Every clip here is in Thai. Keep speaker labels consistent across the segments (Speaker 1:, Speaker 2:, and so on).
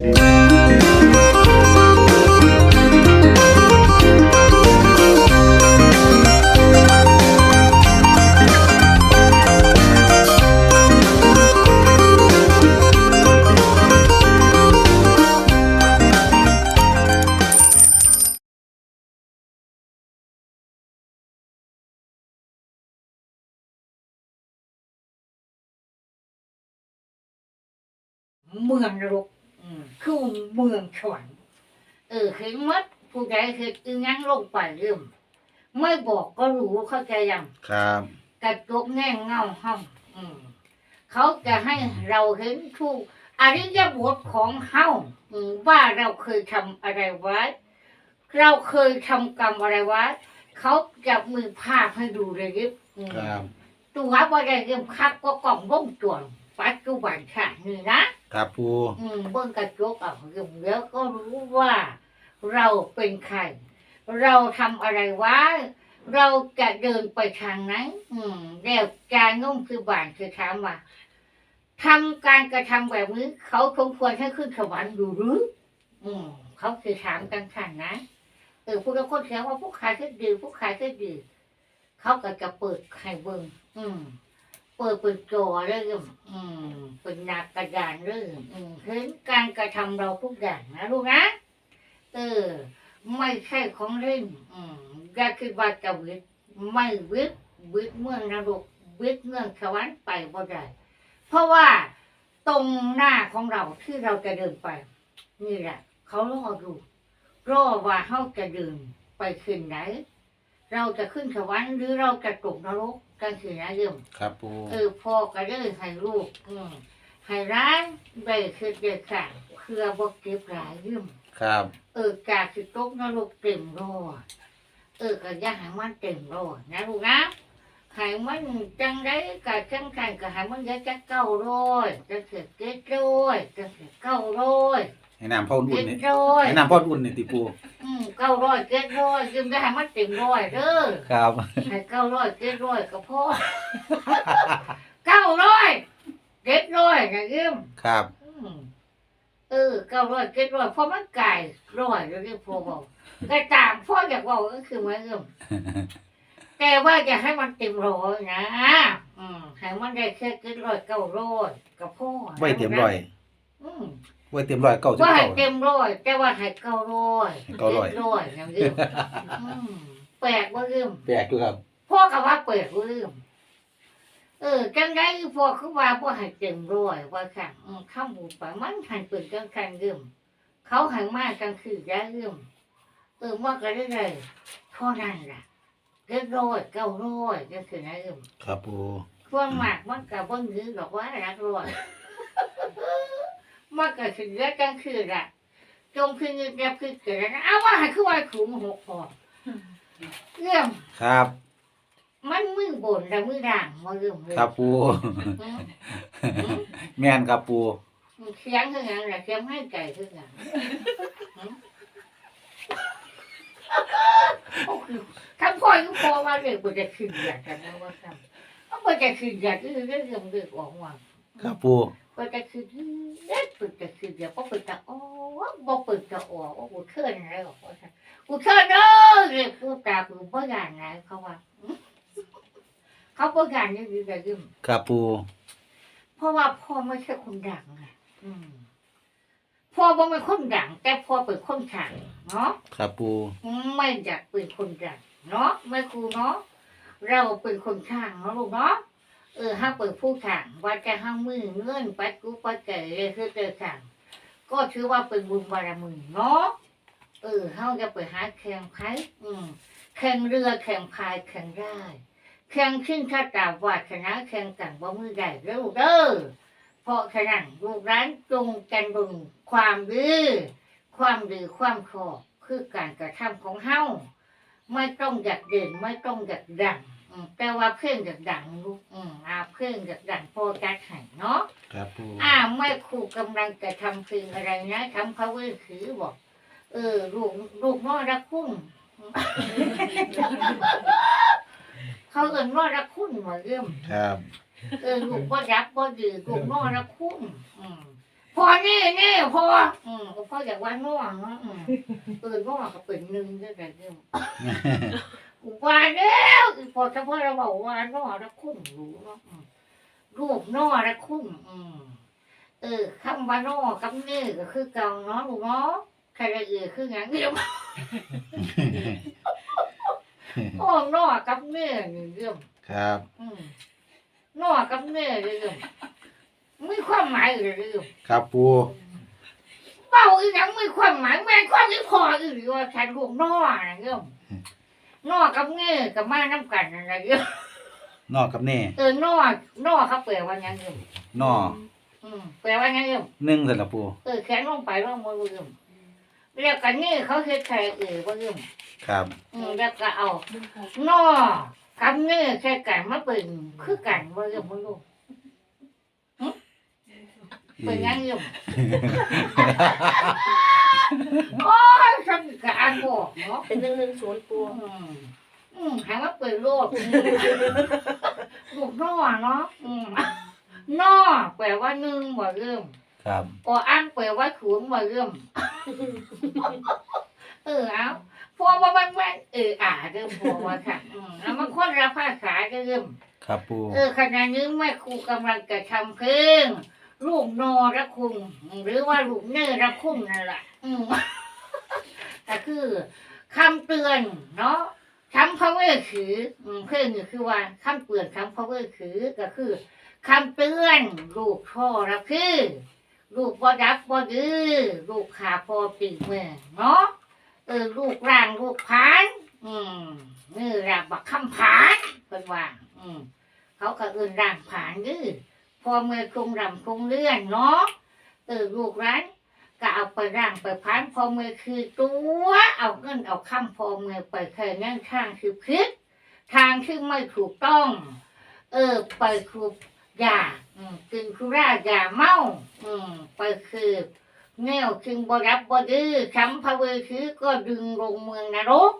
Speaker 1: เมืองนรกอืม คือเมืองสวรรค์เออเห็นมัดผู้ใดเห็นอีงั้นลงไปเริ่มไม่บอกก็รู้เข้าใจยัง
Speaker 2: ครับ
Speaker 1: กระจกแง่งเงาห้องอืมเขาจะให้เราเห็นทุกอริยบทของเฮาอืมว่าเราเคยทำอะไรไว้ เราเคยทำกรรมอะไรไว้ เขาจะมือภาพให้ดูเลยยิบอืม
Speaker 2: ครับ
Speaker 1: ตัวว่าได้เริ่มคักก็กล่องวงจรปัจจุบันค่ะนี่นะ
Speaker 2: ครับปู
Speaker 1: อืมเบิ่งกระจกอะเดี๋ยวก็รู้ว่า เราเป็นใคร เราทำอะไรไว้ เราจะเดินไปทางไหนอืมแล้วการนุ่มคือบานคือถามว่าทำการกระทำแบบนี้เขาสมควรให้ขึ้นสวรรค์อยู่หรือ อืมเขาคือถามกันขันนะเออผู้ละคนเสียว่าผู้ขายก็ดีผู้ขายก็ดีเขาก็จะเปิดไข่เบิ่งอืม เปิดเป็นจอเรื่องอืมเป็นหนักกระดานเรื่องอืมเห็นการกระทำเราทุกอย่างนะลูกนะ เออ ไม่ใช่ของเล่น อืมอย่าคิดว่าจะวิทย์ไม่วิทย์วิทย์เมืองนรกวิทย์เมืองสวรรค์ไปบ่ได้ เพราะว่าตรงหน้าของเราที่เราจะเดินไป นี่แหละเขารอดูรอว่าเขาจะเดินไปขึ้นไหน เราจะขึ้นสวรรค์หรือเราจะตกนรก กันสินะเรื่อง
Speaker 2: ครับปู
Speaker 1: เออพ่อก็เลยให้ลูกอืมให้ร้านได้คือเด็กสั่งเพื่อบ่เก็บหลายยืม
Speaker 2: ครับ
Speaker 1: เออกาสิตกนรกเต็มรอดเออก็อย่าให้มันเต็มรอดนะลูกนะให้มันจังได้กะจังคันก็ให้มันเยอะจะเก้าร้อยจะเสียเจ็ดร้อยจะเสียเก้าร้อย
Speaker 2: ให้น้ำพ่ออุ่น
Speaker 1: เจ็ด
Speaker 2: นี่
Speaker 1: ร้อย
Speaker 2: ให้น้ำพ่ออุ่นนี่ติปู
Speaker 1: อื มเก้าร้อยเจ็ดร้อยยืมได้ให้มันเต็มร้อยเด้อ
Speaker 2: ครับ
Speaker 1: ให้เก้าร้อยเจ็ดร้อยก็พอเก้าร้อยเจ็ดร้อยนะยืม
Speaker 2: ครับ
Speaker 1: อืมเออเก้าร้อยเจ็ดร้อยเพราะมันไก่ร้อยแล้วเรียกพ่อบอกก็ตามพ่ออยากบอกก็คือเหมือนยืมแต่ว่าอย่าให้มันเต็มร้อยนะอืมให้มันได้แค่เจ็ดร้อยเก้าร้อยก็พอ
Speaker 2: ไว้เตรียมร้อย
Speaker 1: อืม
Speaker 2: ไว้เตรียมร้อยเก้าสิบ
Speaker 1: ว่าให้
Speaker 2: เก้า
Speaker 1: เต็มร้อยแต่ว่าให้เก้าร้อย
Speaker 2: ให้เก้าร้อย
Speaker 1: จ็ดร้อยนะยืมอืมแปลกว่ายืม
Speaker 2: แปลกอยู่ครับ
Speaker 1: พ่อก็ว่าเปิดเรื่องเออ จังไดพ่อคือว่าพ่อให้เต็มร้อยว่าค่ะอืมข้ามบุญไปมันหันเปิดจังคันเรื่องเขาหันมากจังคือได้เรื่องเออว่าก็ได้เลยเท่านั้นล่ะเก็ร้อยเก้าร้อยก็คือนะเรื่อง
Speaker 2: ครับปู
Speaker 1: ช่วงมากมันกับว่ายื้อหรอกว่ารักร้อย มันก็คือเยอะจังคือละจงคือเงียบคือเกิดนะเอาว่าให้คือว่าขูมหกพอเรื่อง
Speaker 2: ครับ
Speaker 1: มันมือบนและมือด่างมาเรื่องเลย
Speaker 2: ครับปู
Speaker 1: อืม
Speaker 2: แม่นครับปู
Speaker 1: อืมเสียงคือหยังล่ะเสียงให้ใจคือหยังอืมโอ้คือทั้งพ่อทั้งพ่อว่าเด็กมันจะขึ้นอยากกันนะว่าซ้ำมันจะขึ้นอยากคือเรื่องเรื่องเด็กออกมา
Speaker 2: ครับปู
Speaker 1: มันจะขึ้นเด็กมันจะขึ้นอยากก็เป็นจะอ๋อบ่เปิดจะออกว่ากูเชิญอะไรหรอกว่าซ้ำกูเชิญเด้อเรียกกูตากูบ่ยานไหนเขาว่าอืมเขาบ่ยานนี่ดีแต่ยืม
Speaker 2: ครับปู
Speaker 1: เพราะว่าพ่อไม่ใช่คนดังไงอืมพ่อบ่เป็นคนดัง แต่พ่อเป็นคนขังเนาะ
Speaker 2: ครับปู
Speaker 1: ไม่อยากเป็นคนดังเนาะไม่ครูเนาะเราเป็นคนข้างเนาะลูกเนาะ เออห้าเปิดผู้ขังว่าจะห้ามือเงื่อนปัดกูปัดเก๋เลยคือเจอขังก็ถือว่าเป็นบุญบารมีเนาะเออเฮาจะไปหาแข่งไพ่อืมแข่งเรือแข่งพายแข่งได้แข่งขึ้นชาตาวาชนะแข่งกันบ่มือได้เด้อเด้อเพราะฉะนั้นลูกร้านจงกันบุญความดื้อความดื้อความขอบคือการกระทำของเฮาไม่ต้องอยากเด่นไม่ต้องอยากดัง อืมแต่ว่าเพื่อนอยากดังลูกอืมอ่าเพื่อนอยากดังพอจัดให้เนาะ
Speaker 2: ครับปู
Speaker 1: อ่าแม่ครูกำลังจะทำเพลงอะไรนะทำพระเวทถือบอก เออ ลูกลูกน้อยรักคุณเขาเอินว่ารักคุณเหมือนเดิม
Speaker 2: ครับ
Speaker 1: เออลูกก็รักก็ดีลูกน้อยรักคุณอืมพพอนี่นี่พออืมพ่ออยากว่าง่วงเนาะอืมเออง่วงก็เป็นหนึ่งด้วยกันเรื่อง ว่าแล้วอีพอเฉพาะเราบอกว่าน่อระคุ้มรู้เนาะอืมรูปน่อระคุ้มอืมเออคำว่าน่อกับเนื้อก็คือเก่าเนาะลูกเนาะใครละเอียดคืออย่างเดียวโอ้น่อกับเนื้อนี่เรื่อง
Speaker 2: ครับ
Speaker 1: อืมนอกับเน่เลยเรื่องมีความหมายเลยเรื่อง
Speaker 2: ครับปู
Speaker 1: เป้าอีหยังมีความหมายแม่นความนี้พออีหรือว่าฉันลูกนอนะเรื่อง นอกับเน่กับมาน้ำกันอะไรเรื่อง
Speaker 2: นอกกับแน่
Speaker 1: เออนอนอเขาแปลว่าหยังเรื่อง
Speaker 2: นอ
Speaker 1: อืมแปลว่าหยังเรื่อง
Speaker 2: หนึ่งเสร็จแล้วปู
Speaker 1: เออแขนลงไปลงมือเรื่องแล้วกันนี่เขาเฮ็ดใครเออว่าเรื่อง
Speaker 2: ครับ
Speaker 1: อืมแล้วก็เอานอกับเน่แค่กันมาเป็นคือกันว่าเรื่องมึงลูกเป็นหยังเรื่อง โอ้ยฉันกอ่านบอกเนาะ
Speaker 3: เป็นหนึ่งหนึ่งศูนย์ปู
Speaker 1: อืมอืมหาว่าเปิดโลกอืมลูกนอเนาะอืมนอแปลว่าหนึ่งบ่เริ่ม
Speaker 2: ครับ
Speaker 1: ออันแปลว่าถุงบ่เริ่ม เออเอาพอว่ามันมันเอออ่าเริ่มพอว่าค่ะอืมแล้วมันคนละภาษาเริ่ม
Speaker 2: ครับปู
Speaker 1: เออขณะนี้แม่ครูกำลังจะทำเพลง ลูกนอระคุมหรือว่าลูกเนอระคุมนั่นแหละอืมก็คือคำเตือนเนาะคำพระเวทขืออืมเพลงนี่คือว่าคำเตือนคำพระเวทขือก็คือคำเตือนลูกพ่อรับคือลูกบ่รับบ่ดื้อลูกขาพอปีเมื่อเนาะเออลูกร่างลูกผาน อืมนี่ร่างบักคำผานเป็นว่า อืมเขาก็เอื่นร่างผานดื้อ พอเมื่อคงรำคงเลื่อนเนาะเออลูกร้านก็เอาไปร่างไปพันพอเมื่อคือตัว เอาเงินเอาคำพอเมื่อไปแค่นั่งทางคือพิษทางที่ไม่ถูกต้อง เออ ไปคือยาอืมกินคุร่ายาเมา อืม ไปคือแนวจึงบรับบดื้อคำพระเวคือก็ดึงลงเมืองนรก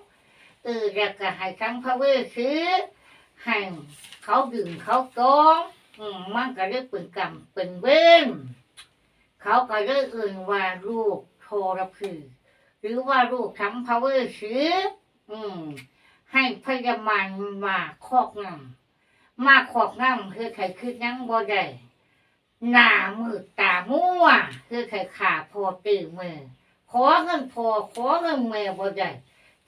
Speaker 1: เออแล้วก็ให้คำพระเวคือให้เขาดึงเขากอง อืมมันก็ได้เป็นกรรมเป็นเวรเขาก็ได้เอื่นว่าลูกโทรพือหรือว่าลูกทำพาวเวอร์ซื้ออืม ให้พยาบาลมาคอกน้ำมาคอกน้ำคือใครคือยังบ่ได้หน้ามืดตามั่วคือใครขาพอตื่นมือขอเงินพอขอเงินแม่บ่ได้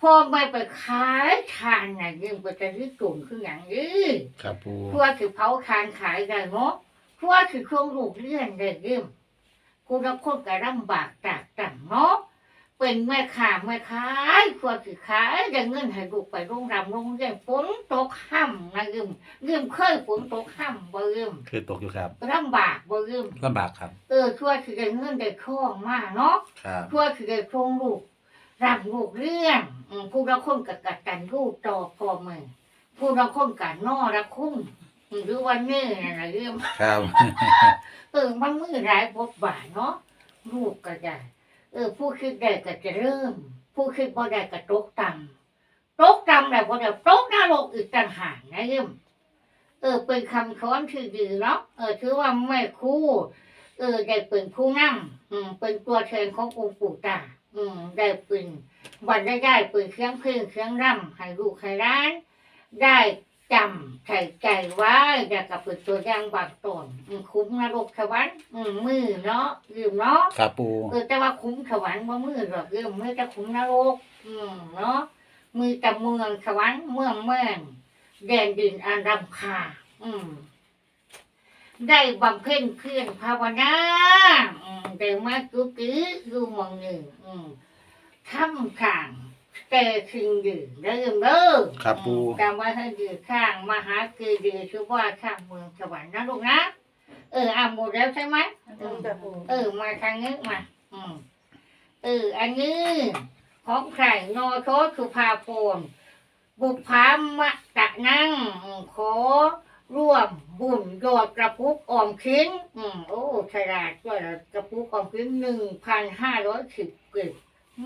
Speaker 1: พอไม่ไปขายทานน่ะยิ่งไปจะริกลุ่มคืออย่างนี้
Speaker 2: ครับปู
Speaker 1: เพื่อถือเผาคานขายได้เนาะเพื่อถือเครื่องลูกเลี้ยนได้เริ่มกูรับคนกระลำบากตากต่ำเนาะเป็นแม่ค้าแม่ขายเพื่อถือขายได้เงินให้ลูกไปโรงรำโรงเรียนฝนตกห้ำนะยืมยืมเคยฝนตกห้ำบ่ยืม
Speaker 2: คือตกอยู่ครับ
Speaker 1: ลำบากบ่ยืม
Speaker 2: ลำบากครับ
Speaker 1: เออช่วยถือได้เงินได้คล้องมาเนาะ
Speaker 2: ครับ
Speaker 1: เพื่อที่จะคงลูก รับลูกเรื่องอืมผู้ละคนกับกัดกันลูกต่อพอมือผู้ละคนกับนอละคุ้มหรือว่าเนื้ออะไรเรื่อง
Speaker 2: ครับ
Speaker 1: เออมันมือหลายบทบาทเนาะลูกก็ได้เออ ผู้คิดได้ก็จะเริ่ม ผู้คิดบ่ได้ก็ตกต่ำตกต่ำแล้วบ่ได้ตกนรกอีกต่างหากนะเรื่องเออ เป็นคำสอนที่ดีเนาะเออถือว่าไม่ครู่ เออได้เป็นผู้นำอืมเป็นตัวแทนขององค์ปู่ตา อืมได้เป็นวันได้ได้เป็นเครื่องเพลงเครื่องร่ำให้ลูกให้ร้าน ได้จำใส่ใจไว้อยากกับเป็นตัวอย่างบางตนอืมคุ้มนรกสวรรค์อืมมือเนาะยืมเนาะ
Speaker 2: ครับปู
Speaker 1: เออแต่ว่าคุ้มสวรรค์ว่ามือหรอกยืมไม่จะคุ้มนรก อืมเนาะมือแต่เมืองสวรรค์เมืองเมืองแดนดินอันรำคาญอืม ได้บำเพ็ญเพียรภาวนาอืมได้มากุกืออยู่หมองหนึ่งอืมทำข้างแต่สิ่งดีได้ยินเด้อ
Speaker 2: ครับปู
Speaker 1: อืมจำไว้ให้ดีข้างมหาคือดีคือว่าข้างเมืองสวรรค์นะลูกนะเอออ่านหมดแล้วใช่ไหมอืม
Speaker 3: จ้ะปู
Speaker 1: เออมาทางนี้มาอืมเอออันนี้ของใครนอโทสุภาโพนบุพพามะตะนั่งอืมขอ ร่วมบุญยอดกระปุกออมชิ้นอืมโอ้ฉลาดด้วยนะกระปุกออมชิ้นหนึ่งพันห้าร้อยสิบเกิด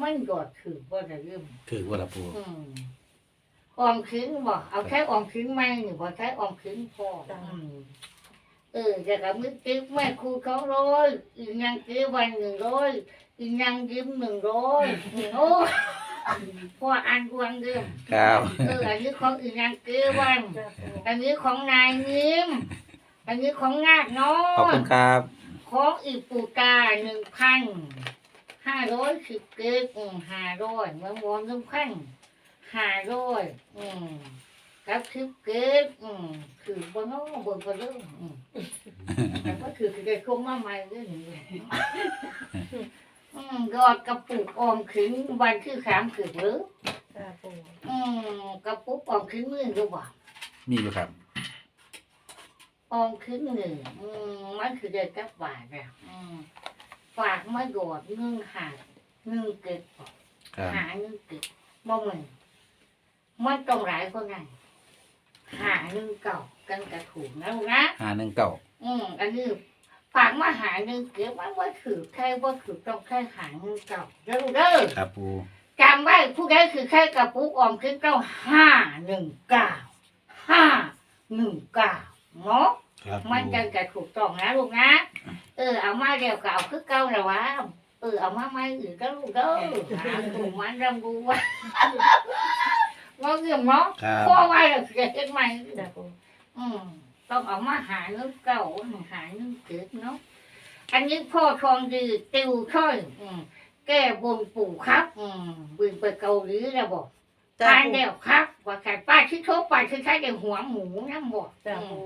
Speaker 1: มันยอดถือว่าจะเริ่ม
Speaker 2: ถือว่าละปู
Speaker 1: อืมออมชิ้นบอกเอาแค่ออมชิ้นไหมหรือว่าแค่ออมชิ้นพออืมเออจะกับมือติ๊กแม่ครูสองร้อยอีกนางซื้อวันหนึ่งร้อยอีกนางยิ้มหนึ่งร้อยโอ้ พ่ออ่านดวงเดิม
Speaker 2: ครับ
Speaker 1: เอออันนี้ของอีกนางซื้อวันอันนี้ของนายยิ้มอันนี้ของนาคน้อ
Speaker 2: ขอบ
Speaker 1: ย
Speaker 2: คุณครับ
Speaker 1: ของอีปูตาหนึ่งพันห้าร้อยสิบเกตอืมห้าร้อยเมื่อวานหนึ่งพันห้าร้อยอืมกับสิบเกตอืมคือบนน้องบนกระเรื่องอืมแต่ก็คือคือได้คงมาใหม่เรื่องนี้ อืมยอดกระปุกออมขึ้นวันที่สามคือหรือ
Speaker 3: จ้าปู
Speaker 1: อืมกระปุกออมขึ้นมือหรือเปล่า
Speaker 2: มีอยู่ครับ
Speaker 1: ออมขึ้นหนึ่งอืมมันคือเดือนกับบาทอะอืมฝากมาโดดหนึ่งหาหนึ่งเกิด
Speaker 2: ครับ
Speaker 1: หาหนึ่งเกิดบ่เหมือนมันต้องหลายคนไงหาหนึ่งเก่ากันกระถูกนะลูกนะ
Speaker 2: หาหนึ่งเก่า
Speaker 1: อืมอันนี้ ฝากมาหาหนึ่งเกิดมันว่าถือแค่ว่าถือต้องแค่หาหนึ่งเก่าเด้อลูกเด้อ
Speaker 2: ครับปู
Speaker 1: จำไว้ผู้ใดคือแค่กระปุกออมขึ้นเก้าห้าหนึ่งเก้าห้าหนึ่งเก้าเนาะ
Speaker 2: ครับปู
Speaker 1: มันจังจะถูกต้องนะลูกนะเออเอามาเดียวก็เอาคือเก่าแล้ววะเออเอามาไม่อื่นก็ลูกเด้อหาถูกมันรำดูว่าว่าเรื่องเนาะ
Speaker 2: ครับ
Speaker 1: พ่อไว้แล้วเสียเห็นไหม
Speaker 3: จ้าปู
Speaker 1: อืม ต้องเอามาหาเนื้อเก่าหาเนื้อเกิดเนาะอันนี้พ่อทองดีติวช่อยอืมแก้บนปู่ครับอืมบินไปเกาหลีแล้วบอก
Speaker 3: จ้า
Speaker 1: ทาน
Speaker 3: ปู
Speaker 1: แล้วครับว่าใครป้าที่โทรไปคือใช้แต่หัวหมูน้ำบอก
Speaker 3: จ้าปู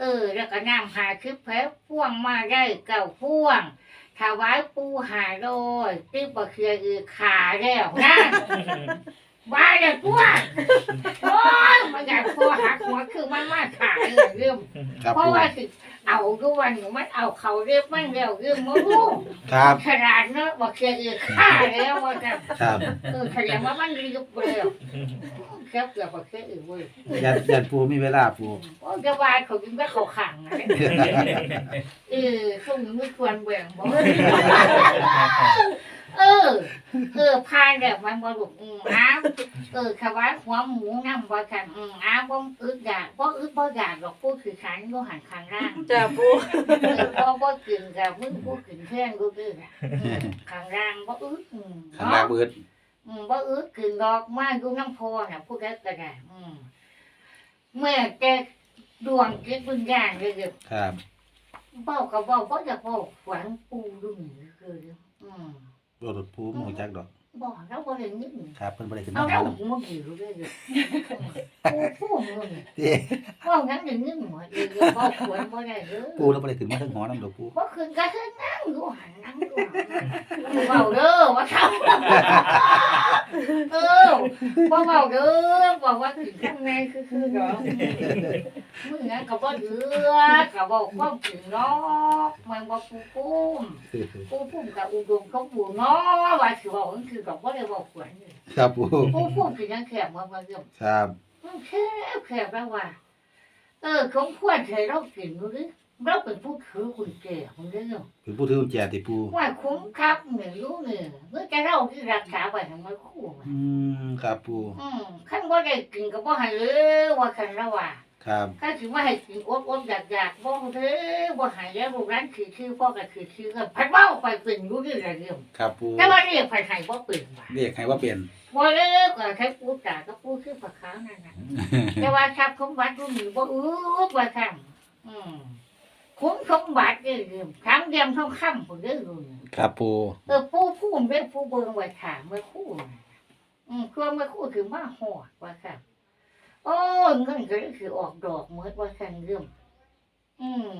Speaker 1: เออ แล้วก็น้ำหาคลิปแพ้พ่วงมาได้เก่าพ่วงถวายปูหาโดยติ๊บะเคียอือขาแล้วนะ ว่าแล้วตัวโอ้ยมันอยากพอหักหัวคือมันมาขาเลยเรื่อง
Speaker 2: ครับ
Speaker 1: เพราะ
Speaker 2: ปู
Speaker 1: ว่าสิเอาก็วันหนูมันเอาเขาเรียบมันเร็วเรื่องมาลูก
Speaker 2: ครับ
Speaker 1: ขนาดเนอะบอกเคียอือขาแล้วว่าจะ
Speaker 2: ครับ
Speaker 1: เออแสดงว่ามันรีบเร็วแค่เกือบบอกเคียอือเว้ย
Speaker 2: ยันยันปูมีเวลาปู
Speaker 1: โอ้จะวายเขากินก็เขาขังนะเออช่วงนี้ไม่ควรแบ่งบอก เออ เออพายแบบมันบรุกอืมอ้าวเออขวายหัวหมูน้ำบ่กันอืมอ้าวบ่อึดอยากบ่อึดบ่อยากหรอกพูดคือขันก็หันข้างล่าง
Speaker 3: จ้าปู
Speaker 1: เออบ่บ่กินกับมึงพูดกินเพื่อนกูคืออะอืมข้างล่างบ่อึดอืม
Speaker 2: ข้างล่างเบิด
Speaker 1: อืมบ่อึดกินดอกมาอยู่น้ำพอน่ะพูดได้ก็ได้อืมเมื่อแกดวงคิดบุญญาณเลยเด้อ
Speaker 2: ครับ
Speaker 1: เบ้ากับเบ้าบ่อยากเบ้าหวังปูดุ่มคืออืม
Speaker 2: รถปูหมูจักดอก
Speaker 1: บ่แล้วบ่ได้ยิน
Speaker 2: ครับเพิ่นบ่ได้ขึ้น
Speaker 1: เอา
Speaker 2: มา
Speaker 1: แล้ว
Speaker 2: หาเรา
Speaker 1: มึงผิวเลยเด้อปูปูมึง
Speaker 2: เด้
Speaker 1: เว้างั้นได้ยินหมดเลยเด้อเว้าควรบ่ได้เด้อ
Speaker 2: ปูเราบ่ได้ขึ้นมาถึงหอน้ำดอกปู
Speaker 1: บ่คืนก็คืนนั่ง อยู่หันนั่งอยู่หันเว้าเด้อว่าทำเออบ่เว้าเด้อบอกว่าถึงข้างในคือคือดอกมึงงั้นก็บ่เดือก็บ่ความจริงเนาะมันบ่ปูปุ้มผู้พุ่มกับอุดมเขาปูเนาะว่าสิบอกมันคือกับว่าได้บอกขวัญนี่
Speaker 2: ครับปู
Speaker 1: ผู้พุ่มคือยังแคบมามาเรื่อง
Speaker 2: ครับ
Speaker 1: มันแคบแคบแล้วว่าเออของควรใช้เรากินดูดิ เราเป็นผู้ถือคุณแก่ของเรื่อง
Speaker 2: เป็นผู้ถือกุญแจติปู
Speaker 1: ว่าคุ้มครับหนึ่งรู้หนึ่งเมื่อจะเราที่รักษาไว้ทำไมคู่มัน
Speaker 2: อืมครับปู
Speaker 1: อืมขั้นว่าได้กินก็บ่ให้เลยว่าคันละว่า
Speaker 2: ครับ
Speaker 1: ข้าถือว่าให้กินอดอดอยากอยากบ่เลยบ่ใหายแล้วลูกร้านคือชื่อพ่อก็คือชื่อกันพัดเบ้าไปเป็นรู้เรื่องอะไรเรื่อง
Speaker 2: ครับปู
Speaker 1: แต่ว่าเรียกผัดไห่บ่เป็นว่ะ
Speaker 2: เรียกให้ว่าเป็น
Speaker 1: บ่เลิกก็ใช้ปูตาก็ปูคือผักขาวนั่นน่ะแต่ว่าทรัพย์สมบัติรุ่นนี้บ่อื้อบ่ทำอืม คุ้มสมบัติเด้อเรื่องถามเดียมทองคำพุ่นเด้อรุ่นน่ะ
Speaker 2: ครับปู
Speaker 1: เออผู้ผู้เด้อผู้เบิ่งไว้ถามไว้คู่น่ะอืมคือมาคู่ถึงมาฮอดว่าค่ะโอ้ยเงินก็เลยสิออกดอกเหมือนว่าซั่นเรื่องอืม